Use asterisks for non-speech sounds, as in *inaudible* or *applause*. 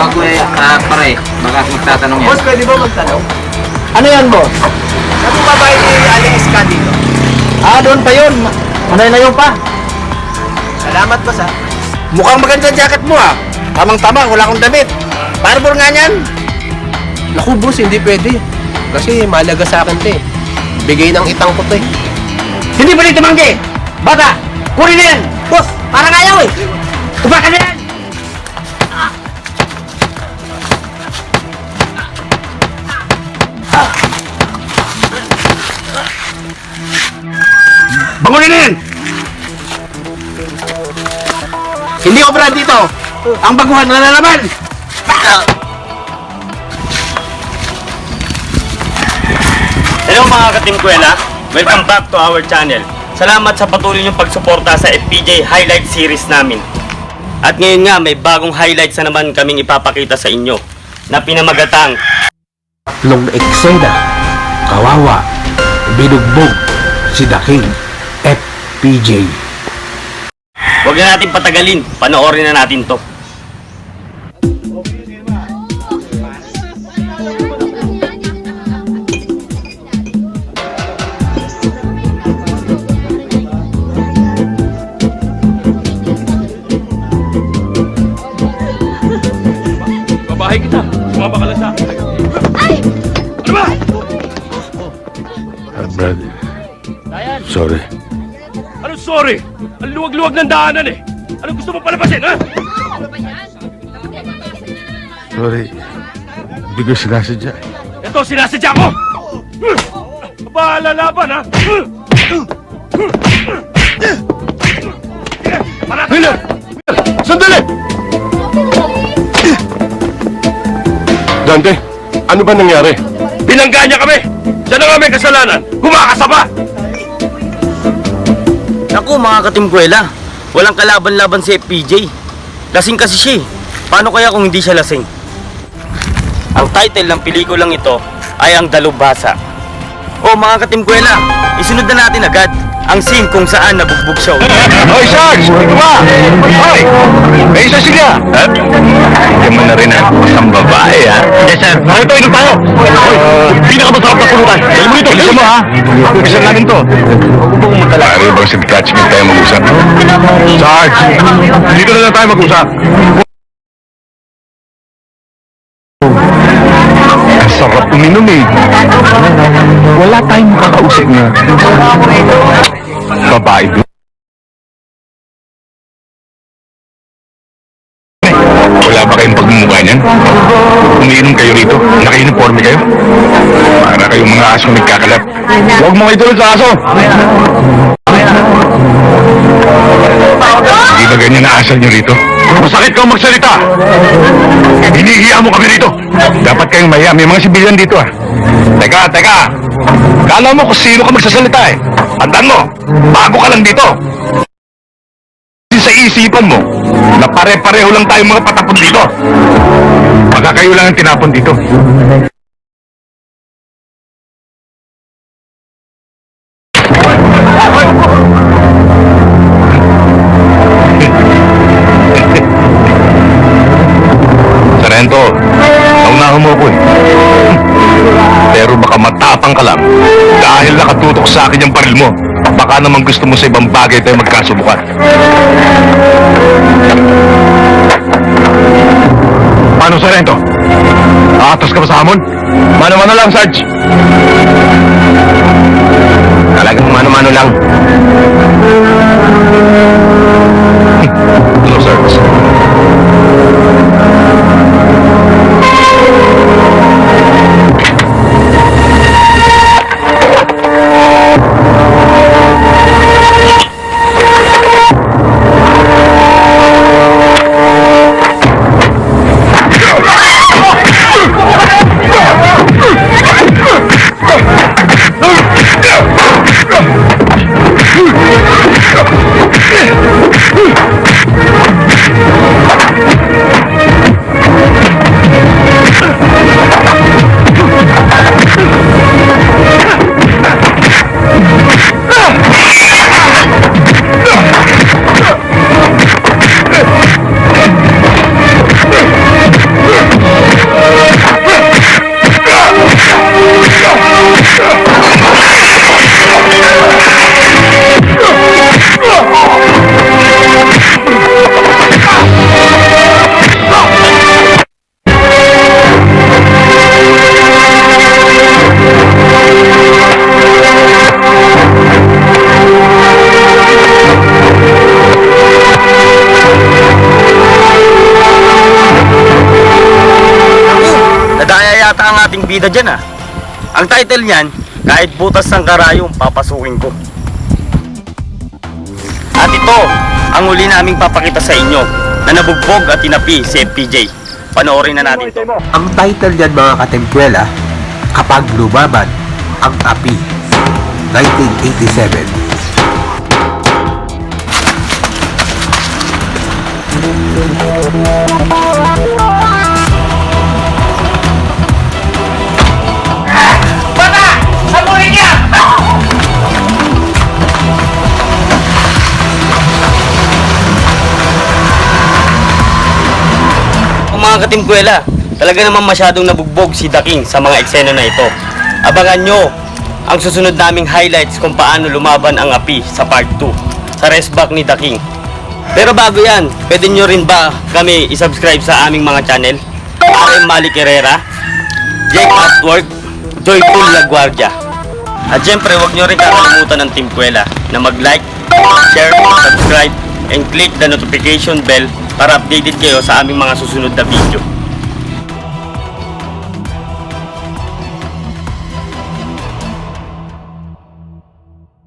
At magtatanong yan. Boss, pwede ba magtanong? Ano yan, boss? Saan po babae ni Aling Iska dito? Ah, doon pa yun. Manay na yun pa. Salamat, boss ha. Mukhang maganda jacket mo ah. Tamang-tama, wala akong damit. Parbor nga niyan. Naku, boss, hindi pwede. Kasi malaga sa akin to eh. Bigay ng itang ko to eh. Hindi rin tumanggi. Bata, kunin na yan. Boss, parang ayaw eh. Tupakan na yan. Hindi ko brand dito. Ang baguhan na nalaman. Hello mga katimkwela, welcome back to our channel. Salamat sa patuloy niyong pagsuporta sa FPJ Highlight Series namin. At ngayon nga, may bagong highlights na naman kaming ipapakita sa inyo na pinamagatang Tatlong eksena. Kawawa. Binugbog. Si The King. FPJ. Huwag na natin patagalin, panoorin na natin to. Babahay kita. Sumama ka lang sa akin. Ano ba? Ah, Brad. Sorry. Ano sorry? Ang luwag-luwag ng daanan eh. Ano gusto mo palabasin, ha? Sorry. Hindi ko sinasadya. Ito, sinasadya ko! Bahala laban, ha? Miller! Sandali! Dante, ano ba nangyari? Binangga niya kami! Siya na nga may kasalanan! Kumakasaba! Naku mga katimkwela, walang kalaban-laban si FPJ. Lasing kasi siya eh. Paano kaya kung hindi siya lasing? Ang title ng pelikulang ito ay ang Dalubhasa. O mga katimkwela, isunod na natin agad ang scene kung saan nabugbog siya. Hoy, Sarge! Ito ba? Hoy! May isa siya! Ha? Hindi mo na rin ang isang babae, ha? Yes, sir. Ano ito? Ito tayo! Hoy! Pinakamasarap pulutan! Dali mo dito! Bilisan mo, ha? Bilisan namin to. Pare bang sa detachment tayo mag-usap? Sarge! Dito na lang tayo mag-usap. Ang sarap uminom eh. Wala tayong makakausap na babae doon. Wala ba kayong pagmumukha niyan? Umiinom kayo rito? Naka-uniforme kayo? Para kayong mga asong nagkakalat. Huwag mo kayo tulad sa aso! Hindi ba ganyan na niyo rito? Masakit kang magsalita! Hinihiya mo kami rito! Dapat kayong mahiya. May mga sibilyan dito ah. Teka, teka! Kala mo kung sino ka magsasalita eh. Tandaan mo, bago ka lang dito. Sa isipan mo, na pare-pareho lang tayong mga patapon dito. Baka kayo lang ang tinapon dito. *laughs* Sarento, naunahan mo ako eh. Pero baka matapang ka lang dahil nakatutok sa akin yung baril mo. Baka naman gusto mo sa ibang bagay tayo magkasubukan. Paano, Sarento? Aatas ka ba sa hamon? Mano-mano lang, Sarge. Ang ating bida dyan ah. Ang title niyan, kahit butas ng karayom, papasukin ko. At ito, ang uli naming papakita sa inyo na nabugbog at tinapi si FPJ. Panoorin na natin to. Ang title niyan mga katempuela, Kapag Lumaban ang Api, 1987. Bata! Mga katimkwela, talaga naman masyadong nabugbog si The King sa mga eksena na ito. Abangan nyo ang susunod naming highlights kung paano lumaban ang api sa part 2 sa rest back ni The King. Pero bago yan, pwede nyo rin ba kami isubscribe sa aming mga channel? RM Malik Herrera, Jake Artwork, Joyful Laguardia. At syempre, huwag nyo rin kakalimutan ng Team Kuela na mag-like, share, subscribe, and click the notification bell para updated kayo sa aming mga susunod na video.